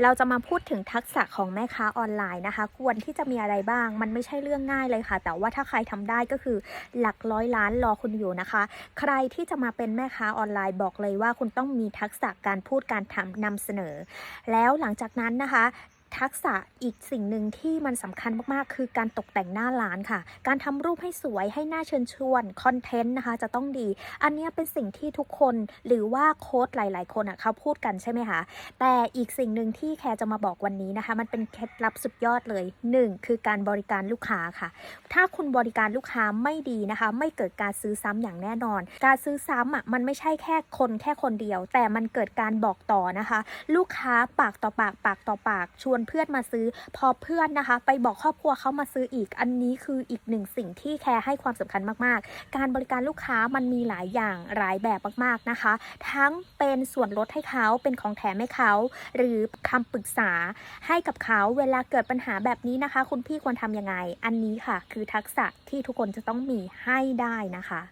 เราจะมาพูดถึงทักษะของแม่ค้าออนไลน์นะคะ ควรที่จะมีอะไรบ้าง มันไม่ใช่เรื่องง่ายเลยค่ะ แต่ว่าถ้าใครทำได้ก็คือหลักร้อยล้านรอคุณอยู่นะคะ ใครที่จะมาเป็นแม่ค้าออนไลน์บอกเลยว่าคุณต้องมีทักษะการพูดการทำนำเสนอ แล้วหลังจากนั้นนะคะ ทักษะอีกสิ่งหนึ่งที่มันสำคัญมากๆ คือการตกแต่งหน้าร้านค่ะ การทำรูปให้สวยให้หน่าเชิญชวนคอนเทนต์นะคะจะต้องดี อันนี้เป็นสิ่งที่ทุกคนหรือว่าโค้ดหลาย ๆ คนอะเขาพูดกันใช่ไหมคะ แต่อีกสิ่งหนึ่งที่แคร์จะมาบอกวันนี้นะคะ มันเป็นเคล็ดลับสุดยอดเลย 1. คือการบริการลูกค้าค่ะ ถ้าคุณบริการลูกค้าไม่ดีนะคะ ไม่เกิดการซื้อซ้ำอย่างแน่นอน การซื้อซ้ำอะมันไม่ใช่แค่คนแค่คนเดียว แต่มันเกิดการบอกต่อนะคะ ลูกค้าปากต่อปากปากต่อปากชวนเพื่อนมาซื้อ พอเพื่อนนะคะ ไปบอกครอบครัวเขามาซื้ออีก อันนี้คืออีกหนึ่งสิ่งที่แคร์ให้ความสำคัญมากๆ การบริการลูกค้ามันมีหลายอย่างหลายแบบมากๆนะคะ ทั้งเป็นส่วนลดให้เขาเป็นของแถมให้เขา หรือคำปรึกษาให้กับเขาเวลาเกิดปัญหาแบบนี้นะคะ คุณพี่ควรทำยังไง อันนี้ค่ะ คือทักษะที่ทุกคนจะต้องมีให้ได้นะคะ